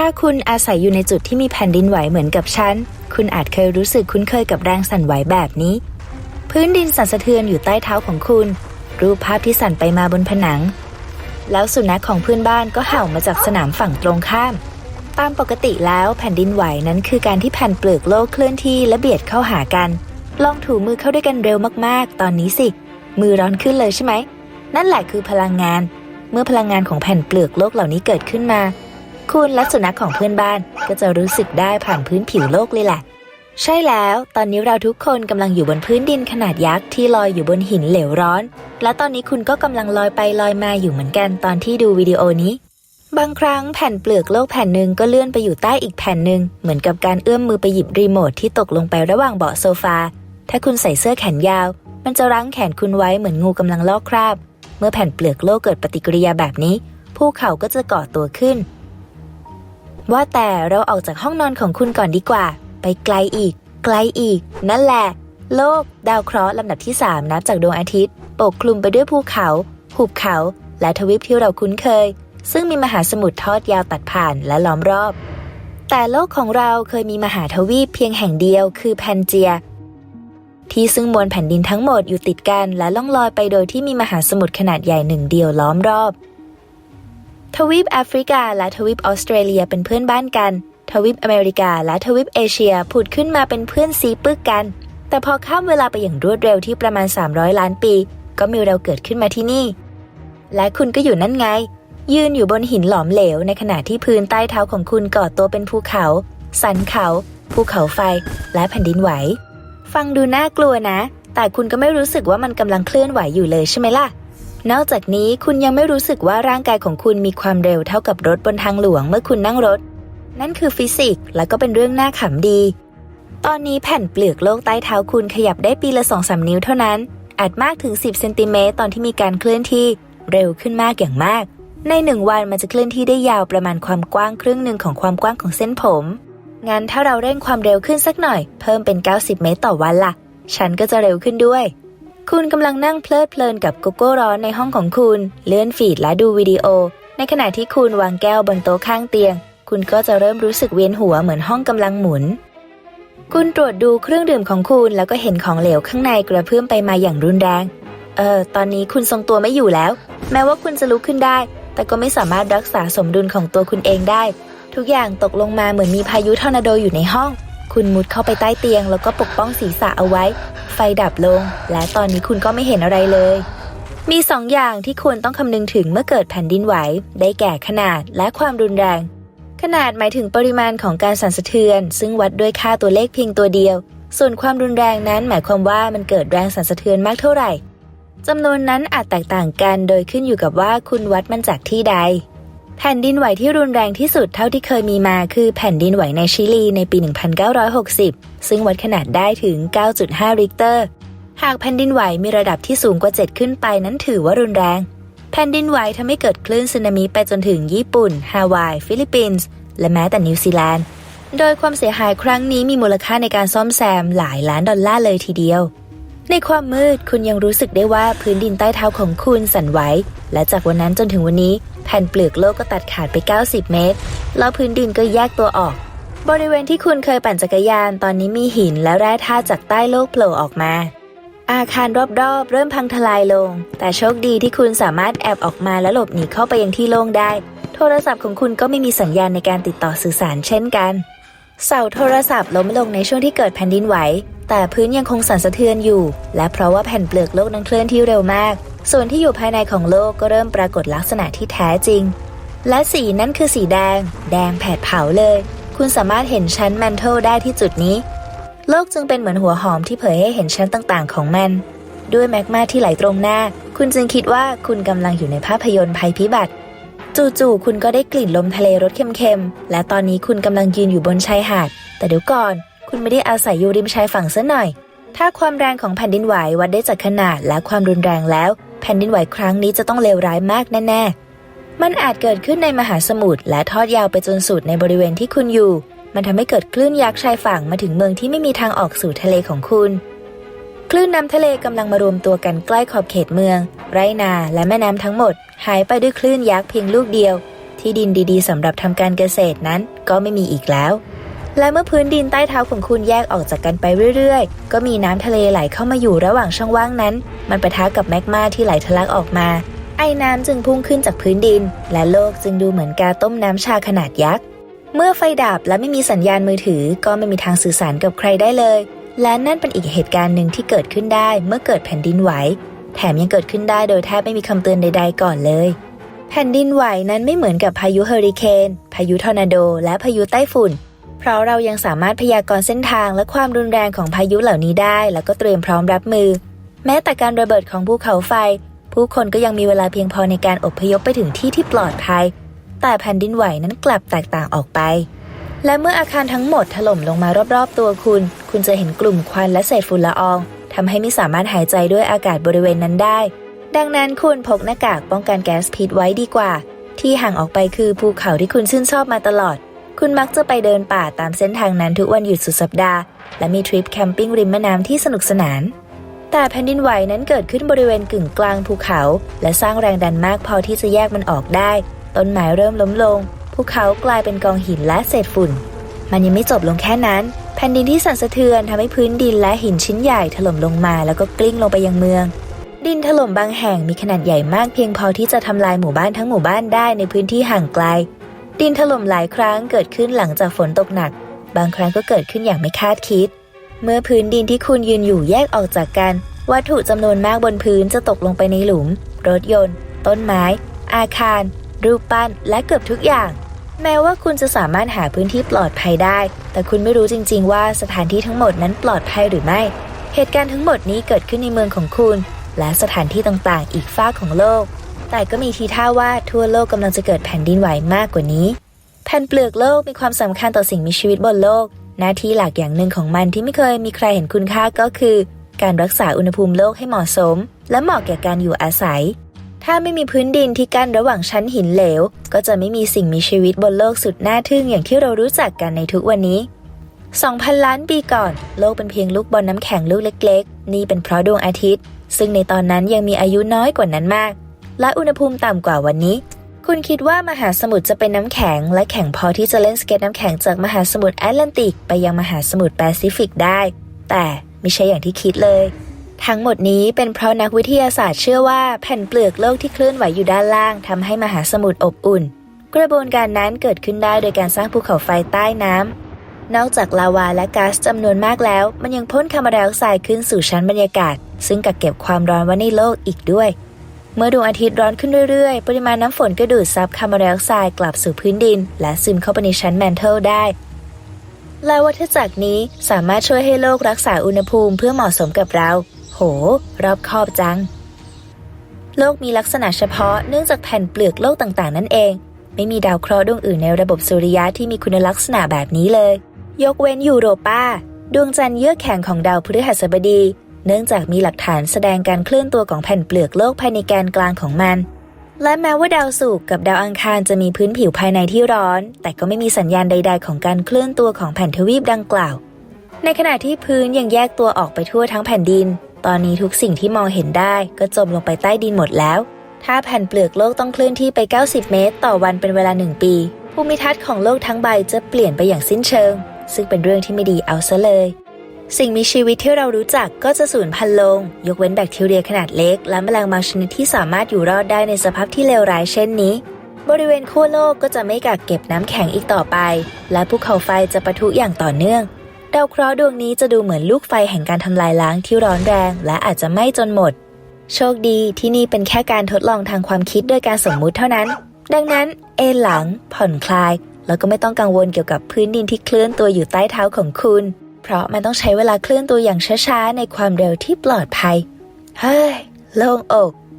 ถ้าคุณอาศัยอยู่ในจุดที่มีแผ่นดินไหวเหมือนกับฉัน คุณอาจเคยรู้สึกคุ้นเคยกับแรงสั่นไหวแบบนี้ พื้นดินสั่นสะเทือนอยู่ใต้เท้าของคุณ รูปภาพที่สั่นไปมาบนผนัง แล้วสุนัขของเพื่อนบ้านก็เห่ามาจากสนามฝั่งตรงข้าม ตามปกติแล้วแผ่นดินไหวนั้นคือการที่แผ่นเปลือกโลกเคลื่อนที่และเบียดเข้าหากัน ลองถูมือเข้าด้วยกันเร็วมากๆ ตอนนี้สิ มือร้อนขึ้นเลยใช่ไหม นั่นแหละคือพลังงาน เมื่อพลังงานของแผ่นเปลือกโลกเหล่านี้เกิดขึ้นมา คุณและสุนัขของเพื่อนบ้านก็จะรู้สึกได้ผ่านพื้นผิวโลกเลยแหละใช่แล้ว ตอนนี้เราทุกคนกำลังอยู่บนพื้นดินขนาดยักษ์ที่ลอยอยู่บนหินเหลวร้อน และตอนนี้คุณก็กำลังลอยไปลอยมาอยู่เหมือนกันตอนที่ดูวิดีโอนี้ บางครั้งแผ่นเปลือกโลกแผ่นหนึ่งก็เลื่อนไปอยู่ใต้อีกแผ่นหนึ่งเหมือนกับการเอื้อมมือไปหยิบรีโมทที่ตกลงไประหว่างเบาะโซฟา ถ้าคุณใส่เสื้อแขนยาว มันจะรั้งแขนคุณไว้เหมือนงูกำลังลอกคราบ เมื่อแผ่นเปลือกโลกเกิดปฏิกิริยาแบบนี้ภูเขาก็จะก่อตัวขึ้น ว่าแต่เราออกจากห้องนอนของคุณก่อนดีกว่า ไปไกลอีก ไกลอีก นั่นแหละ โลก ดาวเคราะห์ลำดับที่ 3 นับจากดวงอาทิตย์ ปกคลุมไปด้วยภูเขา หุบเขา และทวีปที่เราคุ้นเคย ซึ่งมีมหาสมุทรทอดยาวตัดผ่านและล้อมรอบ แต่โลกของเราเคยมีมหาทวีปเพียงแห่งเดียวคือแพนเจีย ที่ซึ่งมวลแผ่นดินทั้งหมดอยู่ติดกันและล่องลอยไปโดยที่มีมหาสมุทรขนาดใหญ่หนึ่งเดียวล้อมรอบ ทวีปแอฟริกา และทวีปออสเตรเลียเป็นเพื่อนบ้านกัน ทวีปอเมริกา และทวีปเอเชียผุดขึ้นมาเป็นเพื่อนซีปึกกัน แต่พอข้ามเวลาไปอย่างรวดเร็วที่ประมาณ 300 ล้านปี ก็มีเราเกิดขึ้นมาที่นี่ และคุณก็อยู่นั่นไง ยืนอยู่บนหินหลอมเหลว ในขณะที่พื้นใต้เท้าของคุณก่อตัวเป็นภูเขา สันเขา ภูเขาไฟ และแผ่นดินไหว ฟังดูน่ากลัวนะ แต่คุณก็ไม่รู้สึกว่ามันกำลังเคลื่อนไหวอยู่เลยใช่ไหมล่ะ นอกจากนี้คุณยังไม่รู้สึกว่าร่างกายของคุณมีความเร็วเท่ากับรถบนทางหลวงเมื่อคุณนั่งรถ นั่นคือฟิสิกส์และก็เป็นเรื่องน่าขำดี ตอนนี้แผ่นเปลือกโลกใต้เท้าคุณขยับได้ปีละสองสานิ้วเท่านั้น อาจมากถึง 10เซนติเมตรตอนที่มีการเคลื่อนที่เร็วขึ้นมากอย่างมาก ในหนึ่งวันมันจะเคลื่อนที่ได้ยาวประมาณความกว้างครึ่งหนึ่งของความกว้างของเส้นผมงั้นถ้าเราเร่งความเร็วขึ้นสักหน่อย เพิ่มเป็น 90 เมตรต่อวันล่ะ ฉันก็จะเร็วขึ้นด้วย คุณกำลังนั่งเพลิดเพลินกับโกโก้ร้อนในห้องของคุณ เลื่อนฟีดและดูวิดีโอ ในขณะที่คุณวางแก้วบนโต๊ะข้างเตียง คุณก็จะเริ่มรู้สึกเวียนหัวเหมือนห้องกำลังหมุน คุณตรวจดูเครื่องดื่มของคุณแล้วก็เห็นของเหลวข้างในกระเพื่อมไปมาอย่างรุนแรง เออ ตอนนี้คุณทรงตัวไม่อยู่แล้ว แม้ว่าคุณจะลุกขึ้นได้ แต่ก็ไม่สามารถรักษาสมดุลของตัวคุณเองได้ ทุกอย่างตกลงมาเหมือนมีพายุทอร์นาโดอยู่ในห้อง คุณมุดเข้าไปใต้เตียง แล้วก็ปกป้องศีรษะเอาไว้ ไฟดับลง และตอนนี้คุณก็ไม่เห็นอะไรเลย มีสองอย่างที่ควรต้องคำนึงถึงเมื่อเกิดแผ่นดินไหว ได้แก่ขนาดและความรุนแรง ขนาดหมายถึงปริมาณของการสั่นสะเทือน ซึ่งวัดด้วยค่าตัวเลขเพียงตัวเดียว ส่วนความรุนแรงนั้นหมายความว่ามันเกิดแรงสั่นสะเทือนมากเท่าไหร่จำนวนนั้นอาจแตกต่างกัน โดยขึ้นอยู่กับว่าคุณวัดมันจากที่ใด แผ่นดินไหวที่รุนแรงที่สุดเท่าที่เคยมีมาคือแผ่นดินไหวในชิลีในปี 1960 ซึ่งวัดขนาดได้ถึง 9.5 ริกเตอร์ หากแผ่นดินไหวมีระดับที่สูงกว่า 7 ขึ้นไปนั้นถือว่ารุนแรง แผ่นดินไหวทำให้เกิดคลื่นสึนามิไปจนถึงญี่ปุ่น ฮาวาย ฟิลิปปินส์ และแม้แต่นิวซีแลนด์ โดยความเสียหายครั้งนี้มีมูลค่าในการซ่อมแซมหลายล้านดอลลาร์เลยทีเดียว ในความมืดคุณยังรู้สึกได้ว่าพื้นดินใต้เท้าของคุณสั่นไหว และจากวันนั้นจนถึงวันนี้ แผ่นเปลือกโลกก็ตัดขาดไป 90 เมตร แล้วพื้นดินก็แยกตัวออก บริเวณที่คุณเคยปั่นจักรยานตอนนี้มีหินและแร่ธาตุจากใต้โลกโผล่ออกมา อาคารรอบๆ เริ่มพังทลายลง แต่โชคดีที่คุณสามารถแอบออกมาและหลบหนีเข้าไปยังที่โล่งได้ โทรศัพท์ของคุณก็ไม่มีสัญญาณในการติดต่อสื่อสารเช่นกัน เสาโทรศัพท์ล้มลงในช่วงที่เกิดแผ่นดินไหว แต่พื้นยังคงสั่นสะเทือนอยู่ และเพราะว่าแผ่นเปลือกโลกนั้นเคลื่อนที่เร็วมาก ส่วนที่อยู่ภายในของโลกก็เริ่มปรากฏลักษณะที่แท้จริง และสีนั้นคือสีแดง แดงแผดเผาเลย คุณสามารถเห็นชั้นแมนเทลได้ที่จุดนี้ โลกจึงเป็นเหมือนหัวหอมที่เผยให้เห็นชั้นต่างๆ ของมัน ด้วยแมกมาที่ไหลตรงหน้า คุณจึงคิดว่าคุณกำลังอยู่ในภาพยนตร์ภัยพิบัติ จู่ๆคุณก็ได้กลิ่นลมทะเลรสเค็มๆ และตอนนี้คุณกำลังยืนอยู่บนชายหาด แต่เดี๋ยวก่อน คุณไม่ได้อาศัยอยู่ริมชายฝั่งซะหน่อย ถ้าความแรงของแผ่นดินไหววัดได้จากขนาดและความรุนแรงแล้ว แผ่นดินไหวครั้งนี้จะต้องเลวร้ายมากแน่ๆ มันอาจเกิดขึ้นในมหาสมุทรและทอดยาวไปจนสุดในบริเวณที่คุณอยู่ มันทำให้เกิดคลื่นยักษ์ชายฝั่งมาถึงเมืองที่ไม่มีทางออกสู่ทะเลของคุณคลื่นน้ำทะเลกำลังมารวมตัวกันใกล้ขอบเขตเมือง ไรนาและแม่น้ำทั้งหมด หายไปด้วยคลื่นยักษ์เพียงลูกเดียว ที่ดินดีๆสำหรับทำการเกษตรนั้นก็ไม่มีอีกแล้ว และเมื่อพื้นดินใต้เท้าของคุณแยกออกจากกันไปเรื่อยๆ ก็มีน้ำทะเลไหลเข้ามาอยู่ระหว่างช่องว่างนั้น มันปะทะกับแมกมาที่ไหลทะลักออกมา ไอ้น้ำจึงพุ่งขึ้นจากพื้นดิน และโลกจึงดูเหมือนกาต้มน้ำชาขนาดยักษ์เมื่อไฟดับและไม่มีสัญญาณมือถือ ก็ไม่มีทางสื่อสารกับใครได้เลย และนั่นเป็นอีกเหตุการณ์หนึ่งที่เกิดขึ้นได้เมื่อเกิดแผ่นดินไหว แถมยังเกิดขึ้นได้โดยแทบไม่มีคำเตือนใด ๆ ก่อนเลย แผ่นดินไหวนั้นไม่เหมือนกับพายุเฮอริเคน พายุทอร์นาโด และพายุไต้ฝุ่น เพราะเรายังสามารถพยากรณ์เส้นทางและความรุนแรงของพายุเหล่านี้ได้ แล้วก็เตรียมพร้อมรับมือ แม้แต่การระเบิดของภูเขาไฟ ผู้คนก็ยังมีเวลาเพียงพอในการอพยพไปถึงที่ที่ปลอดภัย แต่แผ่นดินไหวนั้นกลับแตกต่างออกไปและเมื่ออาคารทั้งหมดถล่มลงมารอบๆตัวคุณ คุณจะเห็นกลุ่มควันและเศษฝุ่นละออง ทำให้ไม่สามารถหายใจด้วยอากาศบริเวณนั้นได้ ดังนั้นคุณพกหน้ากากป้องกันแก๊สพิษไว้ดีกว่า ที่ห่างออกไปคือภูเขาที่คุณชื่นชอบมาตลอด คุณมักจะไปเดินป่าตามเส้นทางนั้นทุกวันหยุดสุดสัปดาห์ และมีทริปแคมปิ้งริมแม่น้ำที่สนุกสนาน แต่แผ่นดินไหวนั้นเกิดขึ้นบริเวณกึ่งกลางภูเขา และสร้างแรงดันมากพอที่จะแยกมันออกได้ ต้นไม้เริ่มล้มลงภูเขากลายเป็นกองหินและเศษฝุ่น มันยังไม่จบลงแค่นั้น แผ่นดินที่สั่นสะเทือนทำให้พื้นดินและหินชิ้นใหญ่ถล่มลงมาแล้วก็กลิ้งลงไปยังเมือง ดินถล่มบางแห่งมีขนาดใหญ่มากเพียงพอที่จะทำลายหมู่บ้านทั้งหมู่บ้านได้ในพื้นที่ห่างไกล ดินถล่มหลายครั้งเกิดขึ้นหลังจากฝนตกหนัก บางครั้งก็เกิดขึ้นอย่างไม่คาดคิด เมื่อพื้นดินที่คุณยืนอยู่แยกออกจากกัน วัตถุจำนวนมากบนพื้นจะตกลงไปในหลุม รถยนต์ ต้นไม้ อาคาร รูปปั้นและเกือบทุกอย่าง แม้ว่าคุณจะสามารถหาพื้นที่ปลอดภัยได้ แต่คุณไม่รู้จริง ๆ ว่าสถานที่ทั้งหมดนั้นปลอดภัยหรือไม่ เหตุการณ์ทั้งหมดนี้เกิดขึ้นในเมืองของคุณ และสถานที่ต่างๆ อีกฝ้ากของโลก แต่ก็มีทีท่าว่าทั่วโลกกำลังจะเกิดแผ่นดินไหวมากกว่านี้ แผ่นเปลือกโลกมีความสำคัญต่อสิ่งมีชีวิตบนโลก หน้าที่หลักอย่างหนึ่งของมันที่ไม่เคยมีใครเห็นคุณค่าก็คือ การรักษาอุณหภูมิโลกให้เหมาะสม และเหมาะแก่การอยู่อาศัย ถ้าไม่มีพื้นดินที่กั้นระหว่างชั้นหินเหลว ก็จะไม่มีสิ่งมีชีวิตบนโลกสุดน่าทึ่งอย่างที่เรารู้จักกันในทุกวันนี้ 2,000 ล้านปีก่อน โลกเป็นเพียงลูกบอลน้ำแข็งลูกเล็ก ๆ นี่เป็นเพราะดวงอาทิตย์ ซึ่งในตอนนั้นยังมีอายุน้อยกว่านั้นมาก และอุณหภูมิต่ำกว่าวันนี้ คุณคิดว่ามหาสมุทรจะเป็นน้ำแข็ง และแข็งพอที่จะเล่นสเก็ตน้ำแข็งจากมหาสมุทรแอตแลนติก ไปยังมหาสมุทรแปซิฟิกได้ แต่ไม่ใช่อย่างที่คิดเลย ทั้งหมดนี้เป็นเพราะนักวิทยาศาสตร์เชื่อว่าแผ่นเปลือกโลกที่เคลื่อนไหวอยู่ด้านล่างทำให้มหาสมุทรอบอุ่น กระบวนการนั้นเกิดขึ้นได้โดยการสร้างภูเขาไฟใต้น้ำนอกจากลาวาและก๊าซจำนวนมากแล้ว มันยังพ่นคาร์บอนไดออกไซด์ขึ้นสู่ชั้นบรรยากาศ ซึ่งกักเก็บความร้อนไว้ในโลกอีกด้วย เมื่อดวงอาทิตย์ร้อนขึ้นเรื่อยๆ ปริมาณน้ำฝนก็ดูดซับคาร์บอนไดออกไซด์กลับสู่พื้นดิน และซึมเข้าไปในชั้นแมนเทิลได้และวัฏจักรนี้สามารถช่วยให้โลกรักษาอุณหภูมิเพื่อเหมาะสมกับเรา โห รอบคอบจัง โลกมีลักษณะเฉพาะเนื่องจากแผ่นเปลือกโลกต่างๆ นั่นเอง ไม่มีดาวเคราะห์ดวงอื่นในระบบสุริยะที่มีคุณลักษณะแบบนี้เลย ยกเว้นยูโรปาดวงจันทร์เยือกแข็งของดาวพฤหัสบดี เนื่องจากมีหลักฐานแสดงการเคลื่อนตัวของแผ่นเปลือกโลกภายในแกนกลางของมัน และแม้ว่าดาวศุกร์กับดาวอังคารจะมีพื้นผิวภายในที่ร้อน แต่ก็ไม่มีสัญญาณใด ๆ ของการเคลื่อนตัวของแผ่นทวีปดังกล่าว ในขณะที่พื้นยังแยกตัวออกไปทั่วทั้งแผ่นดิน ตอนนี้ทุกสิ่งที่มองเห็นได้ก็จมลงไปใต้ดินหมดแล้ว ถ้าแผ่นเปลือกโลกต้องเคลื่อนที่ไป 90 เมตร ต่อวันเป็นเวลา 1 ปี ภูมิทัศน์ของโลกทั้งใบจะเปลี่ยนไปอย่างสิ้นเชิง ซึ่งเป็นเรื่องที่ไม่ดีเอาซะเลย สิ่งมีชีวิตที่เรารู้จักก็จะสูญพันธุ์ลง ยกเว้นแบคทีเรียขนาดเล็ก และแมลงบางชนิดที่สามารถอยู่รอดได้ในสภาพที่เลวร้ายเช่นนี้บริเวณขั้วโลกก็จะไม่กักเก็บน้ำแข็งอีกต่อไป และภูเขาไฟจะปะทุอย่างต่อเนื่อง ดาวเคราะห์ดวงนี้จะดูเหมือนลูกไฟแห่งการทำลายล้างที่ร้อนแรง และอาจจะไหม้จนหมด โชคดีที่นี่เป็นแค่การทดลองทางความคิดด้วยการสมมุติเท่านั้น ดังนั้นเอนหลัง ผ่อนคลาย แล้วก็ไม่ต้องกังวลเกี่ยวกับพื้นดินที่เคลื่อนตัวอยู่ใต้เท้าของคุณ เพราะมันต้องใช้เวลาเคลื่อนตัวอย่างช้าๆในความเร็วที่ปลอดภัย เฮ้ยโล่งอก